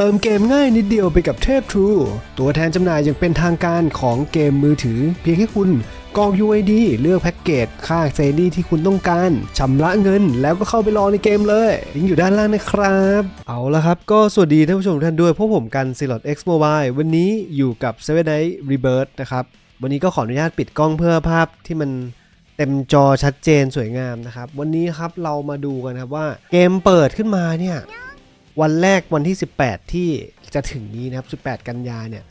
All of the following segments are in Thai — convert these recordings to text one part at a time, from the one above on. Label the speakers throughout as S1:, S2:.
S1: เติมเกมง่ายนิดเดียวไปกับเทพ True ตัวแทนจำหน่ายอย่างเป็นทางการของเกมมือถือ เพียงแค่คุณกรอก UID เลือกแพ็กเกจ ค่าเซรีที่คุณต้องการชำระเงิน แล้วก็เข้าไปรอในเกมเลยลิงก์อยู่ด้านล่างนะครับ เอาละครับ ก็สวัสดีท่านผู้ชมทุกท่านด้วยพวกผมกัน s l o t X Mobile วันนี้อยู่กับ Seven Night Rebirth นะครับ วันนี้ก็ขออนุญาตปิดกล้องเพื่อภาพที่มันเต็มจอชัดเจนสวยงามนะครับ วันนี้ครับเรามาดูกันครับว่าเกมเปิดขึ้นมาเนี่ย วันแรกวันที่ 18 ที่จะถึงนี้นะครับ 18 กันยาเนี่ย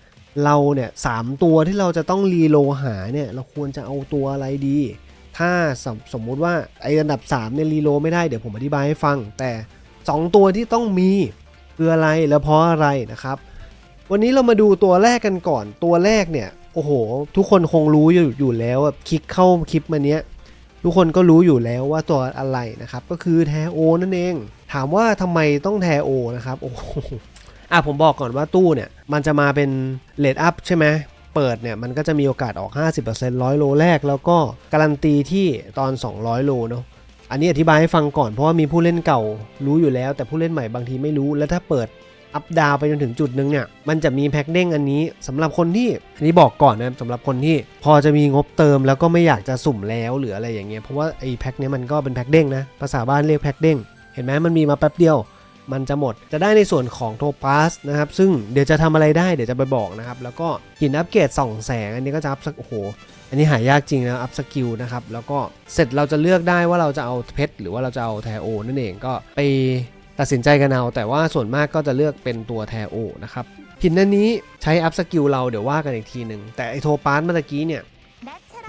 S1: เราเนี่ยสามตัวที่เราจะต้องรีโลหาเนี่ยเราควรจะเอาตัวอะไรดี ถ้าสมสมมุติว่าไออันดับ3เนี่ยรีโลไม่ได้เดี๋ยวผมอธิบายให้ฟัง แต่ 2 ตัวที่ต้องมีคืออะไรแล้วเพราะอะไรนะครับ วันนี้เรามาดูตัวแรกกันก่อนตัวแรกเนี่ยโอ้โห ทุกคนคงรู้อยู่อยู่แล้วแบบคลิกเข้าคลิปมาเนี้ย ทุกคนก็รู้อยู่แล้วว่าตัวอะไรนะครับ ก็คือแทโอนั่นเอง ถามว่าทำไมต้องแทโอนะครับโอ้โหอะผมบอกก่อนว่าตู้เนี่ย มันจะมาเป็นเลดอัพใช่ไหมเปิดเนี่ย มันก็จะมีโอกาสออก 50% 100 โลแรก แล้วก็การันตีที่ตอน 200 โลเนาะอันนี้อธิบายให้ฟังก่อนเพราะว่ามีผู้เล่นเก่ารู้อยู่แล้ว แต่ผู้เล่นใหม่บางทีไม่รู้ แล้วถ้าเปิด อัพดาวไปจนถึงจุดหนึงเนี่ยมันจะมีแพ็กเด้งอันนี้สำหรับคนที่อันนี้บอกก่อนนะสำหรับคนที่พอจะมีงบเติมแล้วก็ไม่อยากจะสุ่มแล้วหรืออะไรอย่างเงี้ยเพราะว่าไอ้แพ็กเนี้ยมันก็เป็นแพ็กเด้งนะภาษาบ้านเรียกแพ็กเด้งเห็นไหมมันมีมาแป๊บเดียวมันจะหมดจะได้ในส่วนของโทปัสนะครับซึ่งเดี๋ยวจะทำอะไรได้เดี๋ยวจะไปบอกนะครับแล้วก็หินอัปเกรดส่องแสงอันนี้ก็จะอัพสักโอ้โหอันนี้หายากจริงนะอัพสกิลนะครับแล้วก็เสร็จเราจะเลือกได้ว่าเราจะเอาเพชรหรือว่าเราจะเอาแทโอนั่นเองก็ไป ตัดสินใจกันเอาแต่ว่าส่วนมากก็จะเลือกเป็นตัวแทโอนะครับหินอันนี้ใช้อัพสกิลเราเดี๋ยวว่ากันอีกทีหนึ่งแต่ไอโทปาร์ตเมื่อกี้เนี่ย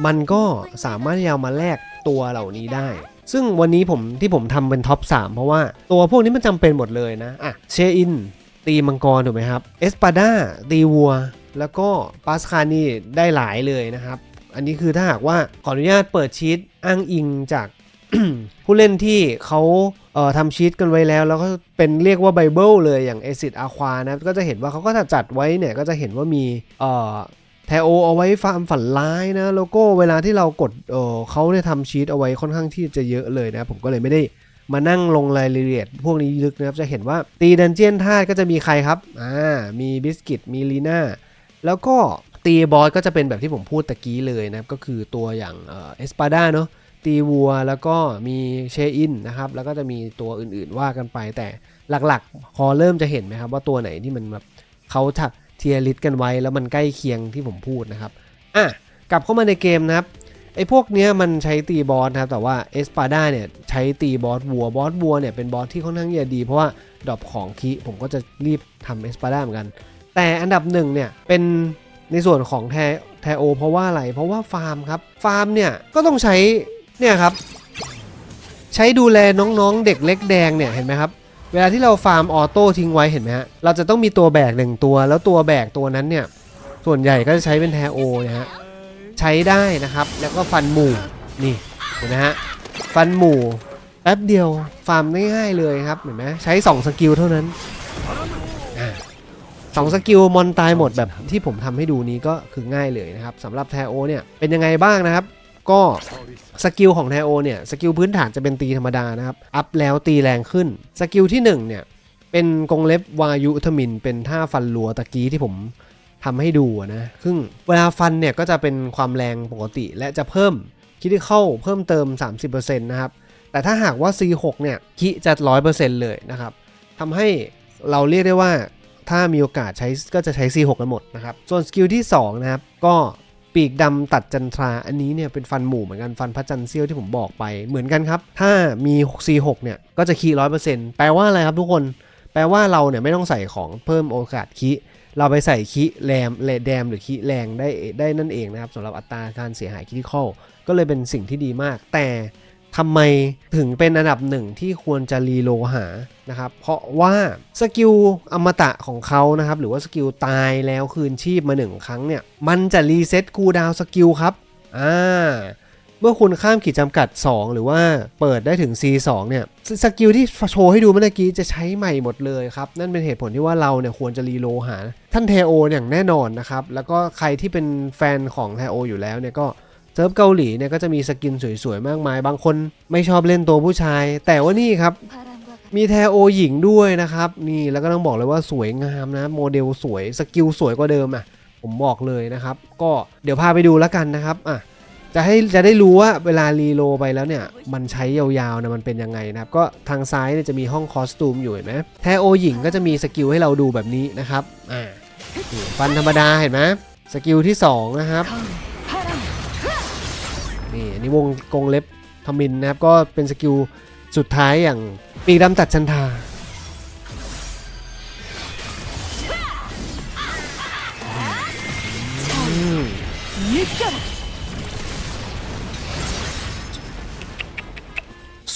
S1: มันก็สามารถที่จะมาแลกตัวเหล่านี้ได้ ซึ่งวันนี้ผมที่ผมทำเป็นท็อป3 เพราะว่าตัวพวกนี้มันจำเป็นหมดเลยนะอะเชอิน ตีมังกรถูกไหมครับ เอสปาดาตีวัว แล้วก็ปาสคานี่ได้หลายเลยนะครับ อันนี้คือถ้าหากว่าขออนุญาตเปิดชีตอ้างอิงจาก ผู้เล่นที่เขาเอ่อทำชีตกันไว้แล้ว แล้วก็เป็นเรียกว่าไบเบิลเลยอย่างเอซิดอาควานะก็จะเห็นว่าเขาก็จะจัดไว้เนี่ยก็จะเห็นว่ามีเอ่อแทโอเอาไว้ฟาร์มฝันร้ายนะแล้วก็เวลาที่เรากดเออเขาเนี่ยทำชีตเอาไว้ค่อนข้างที่จะเยอะเลยนะ ผมก็เลยไม่ได้มานั่งลงรายละเอียดพวกนี้ลึกนะครับ จะเห็นว่าตีดันเจียนธาตุก็จะมีใครครับอ่ามีบิสกิตมีลีน่าแล้วก็ตีบอสก็จะเป็นแบบที่ผมพูดตะกี้เลยนะครับ ก็คือตัวอย่างเอเอสปาดาเนาะ ตีวัวแล้วก็มีเชอินนะครับแล้วก็จะมีตัวอื่นๆว่ากันไป แต่หลักๆ พอเริ่มจะเห็นไหมครับว่าตัวไหนที่มันแบบเขาถักเทียริสกันไว้แล้วมันใกล้เคียงที่ผมพูดนะครับอะกลับเข้ามาในเกมนะครับไอ้พวกเนี้ยมันใช้ตีบอสนะครับแต่ว่าเอสปาด้าเนี่ยใช้ตีบอสวัวบอสวัวเนี่ยเป็นบอสที่ค่อนข้างจะดีเพราะว่าดอปของคีผมก็จะรีบทำเอสปาด้าเหมือนกัน แต่อันดับหนึ่งเนี่ยเป็นในส่วนของแทแทโอเพราะว่าอะไรเพราะว่าฟาร์มครับฟาร์มเนี่ยก็ต้องใช้ เนี่ยครับ ใช้ดูแลน้องๆ เด็กเล็กแดงเนี่ยเห็นไหมครับ เวลาที่เราฟาร์มออโต้ทิ้งไว้เห็นไหมฮะเราจะต้องมีตัวแบกหนึ่งตัว แล้วตัวแบกตัวนั้นเนี่ย ส่วนใหญ่ก็จะใช้เป็นแทโอนะฮะใช้ได้นะครับ แล้วก็ฟันหมู่นี่เห็นไหมฮะฟันหมู่แป๊บเดียวฟาร์มง่ายๆเลยครับเห็นไหมใช้ 2 สกิลเท่านั้นสองสกิลมอนตายหมดแบบที่ผมทำให้ดูนี้ก็คือง่ายเลยนะครับสำหรับแทโอเนี่ยเป็นยังไงบ้างนะครับ ก็สกิลของไทโอเนี่ยสกิลพื้นฐานจะเป็นตีธรรมดานะครับ อัพแล้วตีแรงขึ้น สกิลที่ 1 เนี่ย เป็นกงเล็บวายุทมิน เป็นท่าฟันรัวตะกี้ที่ผมทำให้ดูอะนะซึ่งเวลาฟันเนี่ยก็จะเป็นความแรงปกติ และจะเพิ่มคิดที่เข้าเพิ่มเติม 30%นะครับ แต่ถ้าหากว่า C6 เนี่ยคิจะ 100%เลยนะครับทำให้เราเรียกได้ว่าถ้ามีโอกาสใช้ก็จะใช้ C6 กันหมดนะครับ ส่วนสกิลที่ 2 นะครับ ก็ ปีกดำตัดจันทรา อันนี้เนี่ยเป็นฟันหมู่เหมือนกันฟันพระจันทร์เซี่ยวที่ผมบอกไปเหมือนกันครับ ถ้ามี C6 เนี่ยก็จะคีร้อยเปอร์เซ็นต์แปลว่าอะไรครับทุกคน แปลว่าเราเนี่ยไม่ต้องใส่ของเพิ่มโอกาสคีเราไปใส่คีแรมเลแดมหรือคีแรงได้ได้นั่นเองนะครับสำหรับอัตราการเสียหายคิดข้อก็เลยเป็นสิ่งที่ดีมาก แต่ ทำไมถึงเป็นอันดับหนึ่งที่ควรจะรีโลหานะครับ เพราะว่าสกิลอมตะของเขานะครับ หรือว่าสกิลตายแล้วคืนชีพมาหนึ่งครั้งเนี่ย มันจะรีเซ็ตคูลดาวสกิลครับ อ่า เมื่อคุณข้ามขีดจำกัด 2 หรือว่าเปิดได้ถึง C2 เนี่ยสสกิลที่โชว์ให้ดูเมื่อกี้จะใช้ใหม่หมดเลยครับ นั่นเป็นเหตุผลที่ว่าเราเนี่ยควรจะรีโลหาท่านเทโออย่างแน่นอนนะครับ แล้วก็ใครที่เป็นแฟนของเทโออยู่แล้วเนี่ยก็ เซิร์ฟเกาหลีเนี่ยก็จะมีสกินสวยๆ มากมาย บางคนไม่ชอบเล่นตัวผู้ชาย แต่ว่านี่ครับ มีแทโอหญิงด้วยนะครับ นี่แล้วก็ต้องบอกเลยว่าสวยงามนะ โมเดลสวยสกิลสวยกว่าเดิมอะ ผมบอกเลยนะครับ ก็เดี๋ยวพาไปดูแล้วกันนะครับอะจะให้จะได้รู้ว่าเวลารีโลไปแล้วเนี่ย มันใช้ยาวๆนะมันเป็นยังไงนะครับ ก็ทางซ้ายเนี่ยจะมีห้องคอสตูมอยู่เห็นไหมแทโอหญิงก็จะมีสกิลให้เราดูแบบนี้นะครับอ่าฟันธรรมดาเห็นไหมสกิลที่สองนะครับ วงกงเล็บทมินนะครับ ก็เป็นสกิลสุดท้ายอย่างปีกดำตัดชันทา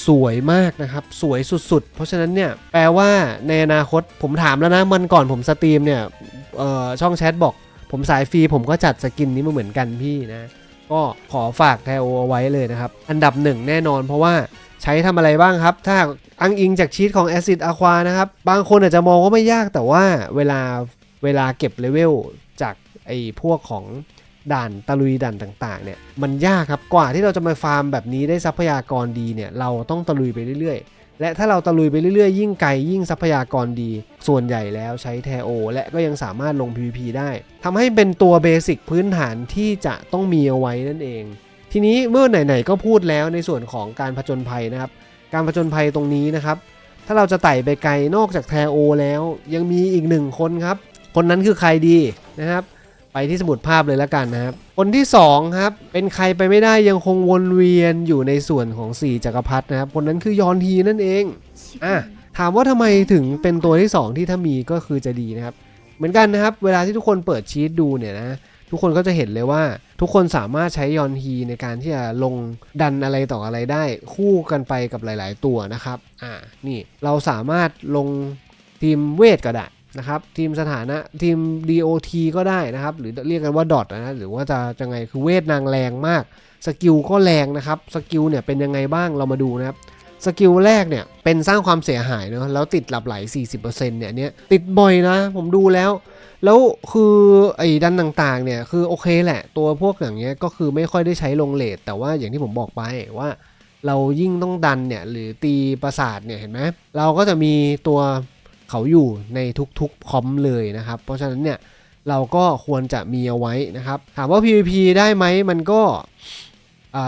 S1: สวยมากนะครับ สวยสุดๆ เพราะฉะนั้นเนี่ย แปลว่าในอนาคตผมถามแล้วนะมันก่อนผมสตรีมเนี่ยช่องแชทบอก ผมสายฟรีผมก็จัดสกินนี้มาเหมือนกันพี่นะ ก็ขอฝากแทโอเอาไว้เลยนะครับ อันดับหนึ่งแน่นอนเพราะว่าใช้ทำอะไรบ้างครับ ถ้าอ้างอิงจากชีตของ Acid Aqua นะครับ บางคนอาจจะมองว่าไม่ยากแต่ว่าเวลาเวลาเก็บเลเวลจากไอ้พวกของด่านตะลุยด่านต่างๆเนี่ยมันยากครับกว่าที่เราจะมาฟาร์มแบบนี้ได้ทรัพยากรดีเนี่ยเราต้องตะลุยไปเรื่อยๆ และถ้าเราตะลุยไปเรื่อยๆ ยิ่งไกลยิ่งทรัพยากรดี ส่วนใหญ่แล้วใช้แทโอ และก็ยังสามารถลง PVP ได้ทำให้เป็นตัวเบสิกพื้นฐานที่จะต้องมีเอาไว้นั่นเอง ทีนี้เมื่อไหนๆก็พูดแล้วในส่วนของการผจญภัยนะครับ การผจญภัยตรงนี้นะครับ ถ้าเราจะไต่ไปไกลนอกจากแทโอแล้ว ยังมีอีกหนึ่งคนครับ คนนั้นคือใครดีนะครับ ไปที่สมุดภาพเลยแล้วกันนะครับ คนที่สองครับเป็นใครไปไม่ได้ยังคงวนเวียนอยู่ในส่วนของ4จักรพรรดินะครับ คนนั้นคือยอนทีนั่นเองอะถามว่าทำไมถึงเป็นตัวที่ 2 ที่ถ้ามีก็คือจะดีนะครับ เหมือนกันนะครับ เวลาที่ทุกคนเปิดชีตดูเนี่ยนะทุกคนก็จะเห็นเลยว่าทุกคนสามารถใช้ยอนฮีในการที่จะลงดันอะไรต่ออะไรได้ คู่กันไปกับหลาย ๆ ตัวนะครับ อ่านี่เราสามารถลงทีมเวทก็ได้ นะครับทีมสถานะทีม DOT ก็ได้นะครับ หรือเรียกกันว่าดอทนะหรือว่าจะจะไงคือเวทนางแรงมากสกิลก็แรงนะครับสกิลเนี่ยเป็นยังไงบ้างเรามาดูนะครับสกิลแรกเนี่ยเป็นสร้างความเสียหายเนอะแล้วติดหลับไหล 40%เนี่ยนเนี้ยติดบ่อยนะ ผมดูแล้ว แล้วคือไอ้ดันต่างๆเนี่ยคือโอเคแหละ ตัวพวกอย่างเงี้ยก็คือไม่ค่อยได้ใช้ลงเลทแต่ว่าอย่างที่ผมบอกไปว่า เรายิ่งต้องดันเนี่ยหรือตีประสาทเนี่ยเห็นไหมเราก็จะมีตัว เขาอยู่ในทุกๆคอมเลยนะครับ เพราะฉะนั้นเนี่ยเราก็ควรจะมีเอาไว้นะครับ ถามว่า PVP ได้ไหมมันก็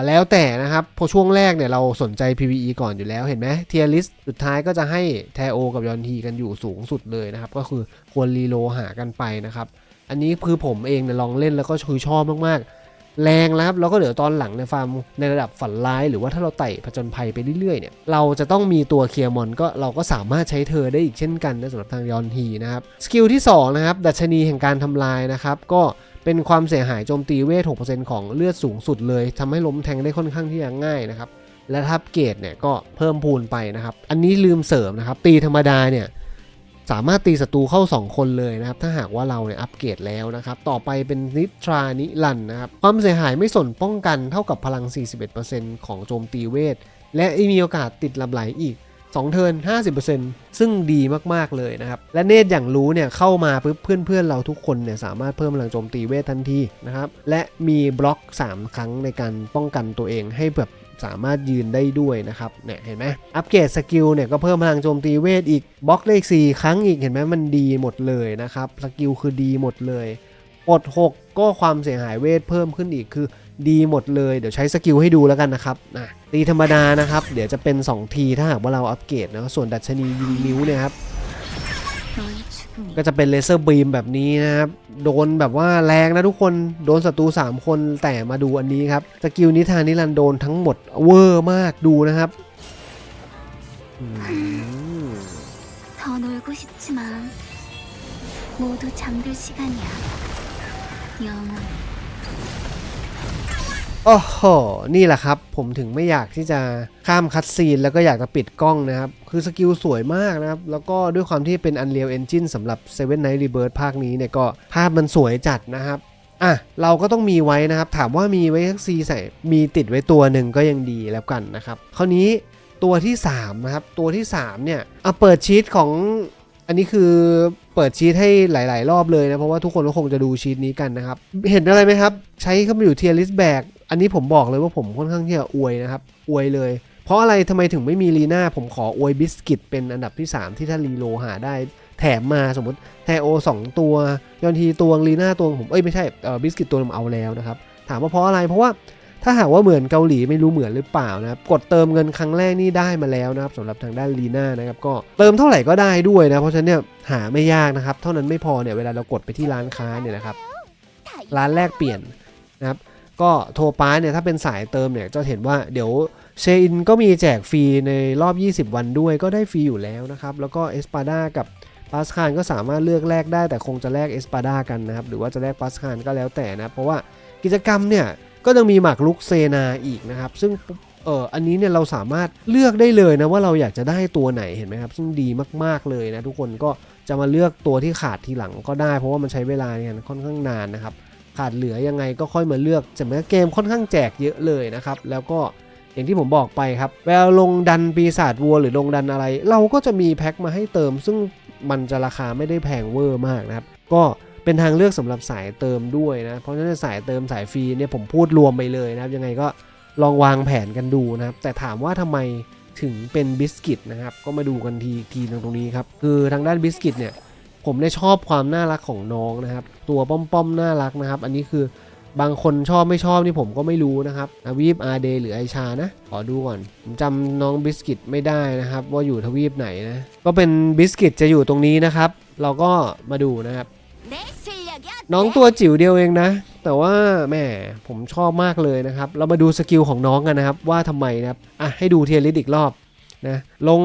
S1: แล้วแต่นะครับพอช่วงแรกเนี่ยเราสนใจ PVE ก่อนอยู่แล้วเห็นไหมเทียริสสุดท้ายก็จะให้แทโอกับยอนทีกันอยู่สูงสุดเลยนะครับ ก็คือควรรีโลหากันไปนะครับ อันนี้คือผมเองเนี่ยลองเล่นแล้วก็คือชอบมากๆ แรงแล้วครับแล้วก็เดี๋ยวตอนหลังในฟาร์มในระดับฝันร้าย หรือว่าถ้าเราไต่ผจญภัยไปเรื่อยๆเนี่ยเราจะต้องมีตัวเคลียร์มอนก็เราก็สามารถใช้เธอได้อีกเช่นกันนะสำหรับทางยอนทีนะครับสกิลที่สองนะครับดัชนีแห่งการทำลายนะครับก็เป็นความเสียหายโจมตีเวท 6%ของเลือดสูงสุดเลยทำให้ล้มแทงได้ค่อนข้างที่จะง่ายนะครับและทับเกรดเนี่ยก็เพิ่มพูนไปนะครับอันนี้ลืมเสริมนะครับตีธรรมดาเนี่ย สามารถตีศัตรูเข้า 2 คนเลยนะครับ ถ้าหากว่าเราเนี่ยอัปเกรดแล้วนะครับ ต่อไปเป็นนิทรานิลันนะครับ ความเสียหายไม่สนป้องกันเท่ากับพลัง 41%ของโจมตีเวท และมีโอกาสติดลำไหลอีก 2 เทิร์น50%ซึ่งดีมากๆเลยนะครับ และเนตรอย่างรู้เนี่ยเข้ามาปุ๊บเพื่อนๆ เราทุกคนเนี่ยสามารถเพิ่มพลังโจมตีเวททันทีนะครับ และมีบล็อก 3 ครั้งในการป้องกันตัวเองให้แบบ สามารถยืนได้ด้วยนะครับเนี่ยเห็นไหมอัปเกรดสกิลเนี่ยก็เพิ่มพลังโจมตีเวทอีกบล็อกเลข4ครั้งอีกเห็นไหมมันดีหมดเลยนะครับสกิลคือดีหมดเลยกด6 ก็ความเสียหายเวทเพิ่มขึ้นอีกคือดีหมดเลยเดี๋ยวใช้สกิลให้ดูแล้วกันนะครับนะตีธรรมดานะครับ เดี๋ยวจะเป็น 2 ทีถ้าหากว่าเราอัปเกรดนะส่วนดัชนียิงนิ้วเนี่ยครับ ก็จะเป็นเลเซอร์บีมแบบนี้นะครับ โดนแบบว่าแรงนะทุกคน โดนศัตรู 3 คนแต่มาดูอันนี้ครับ สกิลนิทานนิรันดร์โดนทั้งหมดเวอร์มากดูนะครับอืม
S2: 더 놀고 싶지만 모두 잠들 시간이야. 영원.
S1: โอ้โห นี่แหละครับ ผมถึงไม่อยากที่จะข้ามคัดซีนแล้วก็อยากจะปิดกล้องนะครับ คือสกิลสวยมากนะครับ แล้วก็ด้วยความที่เป็น Unreal Engine สำหรับ Seven Night Rebirth ภาคนี้เนี่ยก็ภาพมันสวยจัดนะครับ อะ เราก็ต้องมีไว้นะครับ ถามว่ามีไว้สักซีใส่มีติดไว้ตัวหนึ่งก็ยังดีแล้วกันนะครับ คราวนี้ตัวที่ 3 นะครับ ตัวที่ 3 เนี่ยเอาเปิดชีตของอันนี้คือเปิดชีตให้หลาย ๆ รอบเลยนะ เพราะว่าทุกคนก็คงจะดูชีตนี้กันนะครับ เห็นอะไรไหมครับ ใช้เข้ามาอยู่เทียริสแบก อันนี้ผมบอกเลยว่าผมค่อนข้างที่จะอวยนะครับ อวยเลย เพราะอะไรทำไมถึงไม่มีลีน่า ผมขออวยบิสกิตเป็นอันดับที่ 3 ที่ถ้ารีโลหาได้ แถมมาสมมติแทโอ 2 ตัวยอนทีตัวลีน่าตัวผมเอ้ยไม่ใช่เออบิสกิตตัวผมเอาแล้วนะครับ ถามว่าเพราะอะไรเพราะว่าถ้าหากว่าเหมือนเกาหลีไม่รู้เหมือนหรือเปล่านะครับ กดเติมเงินครั้งแรกนี่ได้มาแล้วนะครับสำหรับทางด้านลีน่านะครับก็เติมเท่าไหร่ก็ได้ด้วยนะ เพราะฉะนั้นเนี่ยหาไม่ยากนะครับ เท่านั้นไม่พอเนี่ยเวลาเรากดไปที่ร้านค้าเนี่ยนะครับร้านแรกเปลี่ยนนะครับ ก็โทรป้าเนี่ยถ้าเป็นสายเติมเนี่ยจะเห็นว่าเดี๋ยวเชอินก็มีแจกฟรีในรอบ 20 วันด้วยก็ได้ฟรีอยู่แล้วนะครับ แล้วก็เอสปาดากับปาสคานก็สามารถเลือกแลกได้แต่คงจะแลกเอสปาดากันนะครับ หรือว่าจะแลกปาสคานก็แล้วแต่นะ เพราะว่ากิจกรรมเนี่ยก็ยังมีหมากลุกเซนาอีกนะครับ ซึ่งเอออันนี้เนี่ยเราสามารถเลือกได้เลยนะว่าเราอยากจะได้ตัวไหนเห็นไหมครับ ซึ่งดีมากๆเลยนะทุกคนก็จะมาเลือกตัวที่ขาดทีหลังก็ได้ เพราะว่ามันใช้เวลาเนี่ยค่อนข้างนานนะครับ ขาดเหลือยังไงก็ค่อยมาเลือกแต่เกมค่อนข้างแจกเยอะเลยนะครับ แล้วก็อย่างที่ผมบอกไปครับเวลาลงดันปีศาจวัวหรือลงดันอะไร เราก็จะมีแพ็คมาให้เติม ซึ่งมันจะราคาไม่ได้แพงเวอร์มากนะครับ ก็เป็นทางเลือกสำหรับสายเติมด้วยนะ เพราะฉะนั้นสายเติมสายฟรีเนี่ยผมพูดรวมไปเลยนะครับ ยังไงก็ลองวางแผนกันดูนะครับ แต่ถามว่าทำไมถึงเป็นบิสกิตนะครับ ก็มาดูกันทีทีตรงตรงนี้ครับ คือทางด้านบิสกิตเนี่ย ผมได้ชอบความน่ารักของน้องนะครับ ตัวป้อมๆน่ารักนะครับ อันนี้คือบางคนชอบไม่ชอบนี่ผมก็ไม่รู้นะครับทวีปอาร์เดหรือไอชานะ ขอดูก่อน ผมจำน้องบิสกิตไม่ได้นะครับ ว่าอยู่ทวีปไหนนะ ก็เป็นบิสกิตจะอยู่ตรงนี้นะครับ เราก็มาดูนะครับ น้องตัวจิ๋วเดียวเองนะ แต่ว่าแม่ผมชอบมากเลยนะครับ เรามาดูสกิลของน้องกันนะครับ ว่าทำไมนะครับอะให้ดูเทียริสอีกรอบนะลง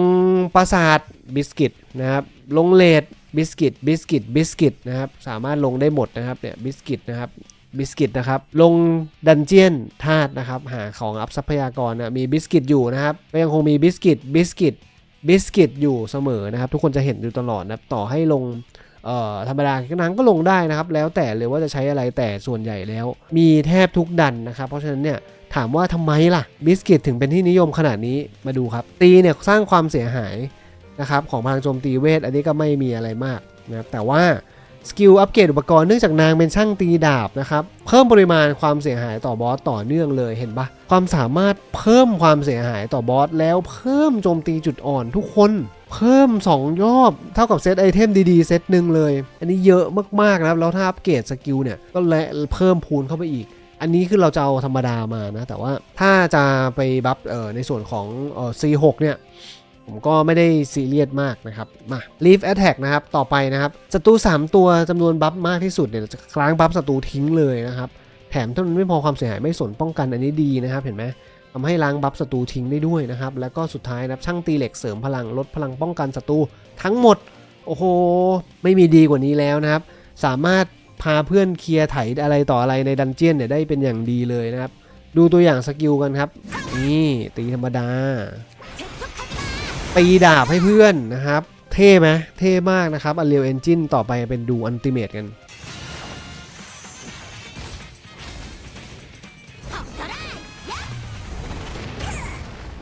S1: ปราสาทบิสกิตนะครับลงเลด บิสกิตบิสกิตบิสกิตนะครับสามารถลงได้หมดนะครับเนี่ยบิสกิตนะครับบิสกิตนะครับลงดันเจียนธาตุนะครับหาของอัพทรัพยากรนะมีบิสกิตอยู่นะครับก็ยังคงมีบิสกิตบิสกิตบิสกิตอยู่เสมอนะครับ ทุกคนจะเห็นอยู่ตลอดนะครับต่อให้ลงธรรมดานังก็ลงได้นะครับ แล้วแต่เลยว่าจะใช้อะไรแต่ส่วนใหญ่แล้ว มีแทบทุกดันนะครับ เพราะฉะนั้นเนี่ยถามว่าทำไมล่ะบิสกิตถึงเป็นที่นิยมขนาดนี้มาดูครับ ตีเนี่ยสร้างความเสียหาย นะครับของพลังโจมตีเวท อันนี้ก็ไม่มีอะไรมากนะแต่ว่าสกิลอัปเกรดอุปกรณ์เนื่องจากนางเป็นช่างตีดาบนะครับเพิ่มปริมาณความเสียหายต่อบอสต่อเนื่องเลยเห็นปะความสามารถเพิ่มความเสียหายต่อบอสแล้วเพิ่มโจมตีจุดอ่อนทุกคนเพิ่ม 2 ยอบเท่ากับเซตไอเทมดีๆ เซตหนึ่งเลย อันนี้เยอะมากๆนะครับแล้วถ้าอัปเกรดสกิลเนี่ยก็และเพิ่มพูนเข้าไปอีก อันนี้คือเราจะเอาธรรมดามานะแต่ว่าถ้าจะไปบัฟเอ่อในส่วนของเอ่อ C6 เนี่ย ผมก็ไม่ได้ซีเรียสมากนะครับ มา Leaf Attack นะครับ ต่อไปนะครับศัตรู 3 ตัวจำนวนบัฟมากที่สุดเนี่ยจะล้างบัฟศัตรูทิ้งเลยนะครับ แถมเท่านั้นไม่พอความเสียหายไม่สนป้องกันอันนี้ดีนะครับ เห็นไหมทำให้ล้างบัฟศัตรูทิ้งได้ด้วยนะครับ แล้วก็สุดท้ายนะครับช่างตีเหล็กเสริมพลังลดพลังป้องกันศัตรูทั้งหมด โอ้โห ไม่มีดีกว่านี้แล้วนะครับ สามารถพาเพื่อนเคลียร์ไถอะไรต่ออะไรในดันเจียนเนี่ยได้เป็นอย่างดีเลยนะครับ ดูตัวอย่างสกิลกันครับ นี่ตีธรรมดา ตีดาบให้เพื่อนนะครับ เท่ไหมเท่มากนะครับ Unreal Engine ต่อไปเป็นดูอันติเมตกัน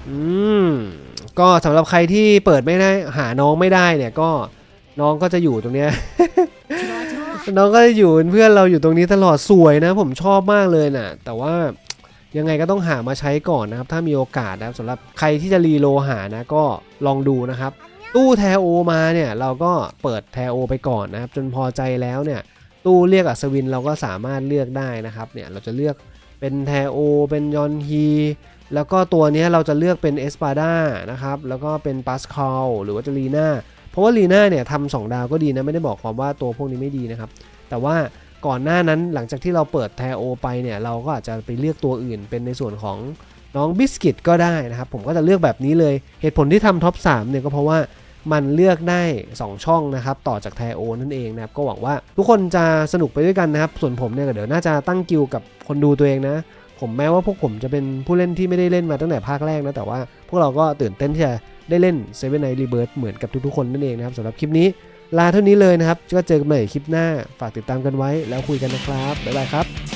S1: อืมก็สำหรับใครที่เปิดไม่ได้หาน้องไม่ได้เนี่ยก็น้องก็จะอยู่ตรงเนี้ย น้องก็จะอยู่เป็นเพื่อนเราอยู่ตรงนี้ตลอดสวยนะ ผมชอบมากเลยนะ่ะ แต่ว่า ยังไงก็ต้องหามาใช้ก่อนนะครับถ้ามีโอกาสนะครับสำหรับใครที่จะรีโลหานะก็ลองดูนะครับ ตู้แทโอมาเนี่ยเราก็เปิดแทโอไปก่อนนะครับ จนพอใจแล้วเนี่ยตู้เรียกอัศวินเราก็สามารถเลือกได้นะครับเนี่ยเราจะเลือกเป็นแทโอ เป็นยอนฮีแล้วก็ตัวเนี้ยเราจะเลือกเป็นเอสปาดานะครับแล้วก็เป็นปัสคาลหรือว่าจะลีน่าเพราะว่าลีน่าเนี่ยทำสองดาวก็ดีนะไม่ได้บอกความว่าตัวพวกนี้ไม่ดีนะครับแต่ว่า ก่อนหน้านั้นหลังจากที่เราเปิดแทโอไปเนี่ยเราก็อาจจะไปเลือกตัวอื่น เป็นในส่วนของน้องบิสกิตก็ได้นะครับผมก็จะเลือกแบบนี้เลยเหตุผลที่ทำท็อป3เนี่ยก็เพราะว่ามันเลือกได้ 2 ช่องนะครับต่อจากแทโอนั่นเองนะครับก็หวังว่าทุกคนจะสนุกไปด้วยกันนะครับ ส่วนผมเนี่ยก็เดี๋ยวน่าจะตั้งกิลกับคนดูตัวเองนะ ผมแม้ว่าพวกผมจะเป็นผู้เล่นที่ไม่ได้เล่นมาตั้งแต่ภาคแรกนะ แต่ว่าพวกเราก็ตื่นเต้นที่จะได้เล่นเซเว่นไนรีเบิร์เหมือนกับทุกๆคนนั่นเองนะครับสำหรับคลิปนี้ ลาเท่านี้เลยนะครับก็เจอกันใหม่คลิปหน้าฝากติดตามกันไว้แล้วคุยกันนะครับบ๊ายบายครับ